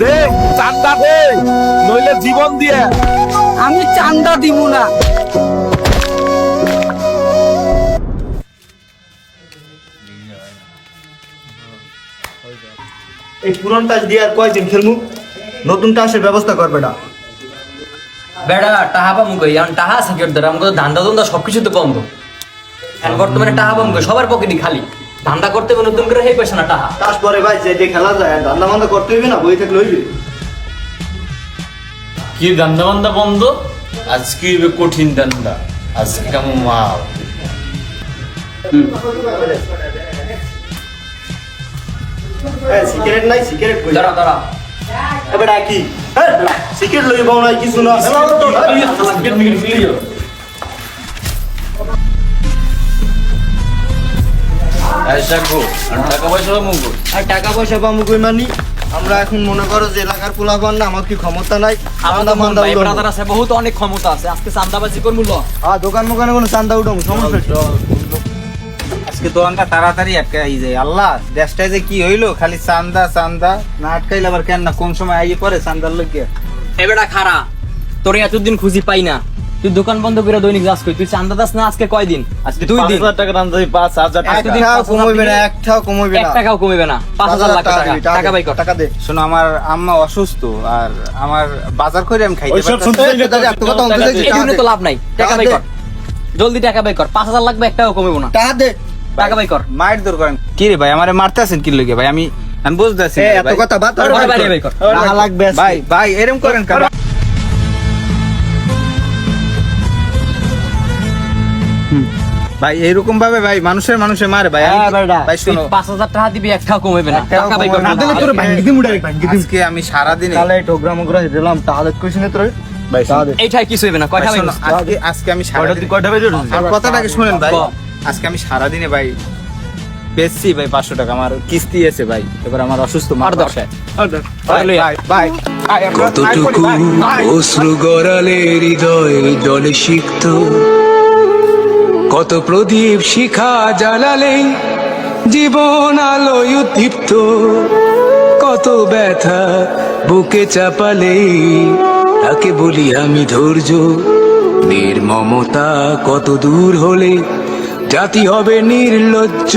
দে চান্দা দে নইলে জীবন দিয়ে। আমি চান্দা দিব না। এই পুরান টাচ দিয়ে আর কয়দিন খেলমু? নতুন টাচের ব্যবস্থা করবে না বেড়া টাহা পামু গই এখন টাহা ধরে আমাকে ধান্দা ধন্দা সবকিছু তো বন্ধ এখন বর্তমানে টাহা পামু গই সবার পকেটই খালি। ধান্দা করতে হবে নতুন করে হেই পয়সা না টাহা টাচ পরে ভাই যে খেলা যায় ধান্দা মান্দা করতে হইবে না বই থাকলে হইবে কি দান্দা বান্দা বন্ধ? আজকে হইবে কঠিন দান্দা আজকে কেমন মাল। সিগারেট নাই সিগারেট কই? দাঁড়া দাঁড়া। এবার কি? সিগারেট লই বাও নাই কিছু না। আয়সা গো আর আর টাকা পয়সা পামু কই মানি? আমরা এখন মনে করো যে এলাকার পোলাপান না আমার কি ক্ষমতা নাই? চান্দা মান্দা উঠাবো। ব্রাদার আছে বহুত অনেক ক্ষমতা আছে। আজকে চান্দাবাজি করব ল। আ দোকান মোকানে কোনো চান্দা উঠাবো সমস্যা আজকে দোকানটা তাড়াতাড়ি আটকাই যায়। আল্লাহ দেশটায় যে কি হইল খালি চান্দা চান্দা। না আটকাইলে আবার কেন না কোন সময় আইয়ে পরে চান্দার লোক এবেটা খারা তোর এতদিন খুঁজি পাই না। তুই দোকান বন্ধ করে দৈনিক যাস কই? তুই চান্দা দাস না আজকে কয়দিন? আজকে দুই দিন। টাকা দাম দিই পাঁচ হাজার টাকা। একটাও কমাইবে না? একটাও কমাইবে এক টাকাও কমবে না পাঁচ হাজার লাখ টাকা টাকা। বাই কর। টাকা দে। শোনো আমার আম্মা অসুস্থ আর আমার বাজার করে আমি খাইতে শুনতে না। চাই না, দাদা, একটা কথা তো লাভ নাই। টাকা বাই কর। জলদি টাকা বাই কর। পাঁচ হাজার লাগবে এক টাকাও কমবে না। টাকা দে। টাকা বাই কর। মায়ের দূর করেন। কি রে ভাই আমারে মারতে আছেন কি ভাই? আমি আমি বুঝতেছি এত ভাই। কথা বাদ ভাই বাইরে বাই কর। টাকা লাগবে আজকে। ভাই ভাই এরম করেন কেন? ভাই এরকম ভাবে ভাই মানুষের মানুষে মারে ভাই। হ্যাঁ। ভাই শোনো। পাঁচ হাজার টাকা দিবি এক টাকাও কমবে না। টাকা কর কমাইবে না। দিলে তোরে ভাঙ্গি দিমু direct, ভাঙ্গি দিমু। আজকে আমি সারাদিনে কালে টোগ্রাম ওগ্রা দিলাম তাহলে দে কইছিস না তোরে। ভাই এইটাই কিছু হবে না কয়টা কর? আজকে আজকে আমি সারাদিন কয়টা বেজে আমার কথাটাকে শুনেন ভাই। আজকে আমি সারাদিনে ভাই বেচছি ভাই পাঁচশো টাকা আমার কিস্তি আছে ভাই। এবার আমার অসুস্থ মার আর দশ। বাসায়। ভাই ভাই ভাই ভাই, আমরা- কতটুকু ভাই, ভাই, অশ্রু গড়ালে হৃদয় জলে শিখত কত প্রদীপ শিখা জ্বালালে জীবন আলোয় উদ্দীপ্ত। কত ব্যথা বুকে চাপালে, তাকে বলি আমি ধৈর্য। নির্মমতা কত দূর হলে জাতি হবে নির্লজ্জ।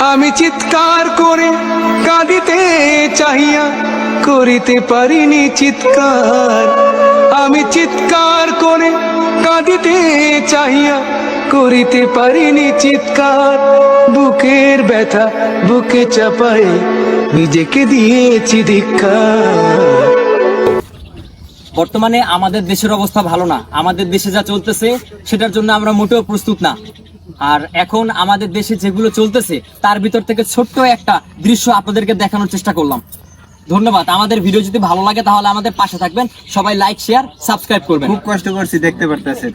আমি চিৎকার করে কাঁদিতে চাহিয়া করিতে পারিনি চিৎকার। আমি চিৎকার করে কাঁদিতে চাহিয়া করিতে পারিনি চিৎকার। বুকের ব্যথা বুকে চাপায় নিজেকে দিয়েছি ধিক্কার বর্তমানে আমাদের দেশের অবস্থা ভালো না। আমাদের দেশে যা চলতেছে, সেটার জন্য আমরা মোটেও প্রস্তুত না। আর এখন আমাদের দেশে যেগুলো চলতেছে, তার ভিতর থেকে ছোট্ট একটা দৃশ্য আপনাদেরকে দেখানোর চেষ্টা করলাম। ধন্যবাদ। আমাদের ভিডিও যদি ভালো লাগে তাহলে আমাদের পাশে থাকবেন। সবাই লাইক শেয়ার সাবস্ক্রাইব করবেন। খুব কষ্ট করছি, দেখতে পারতেছেন।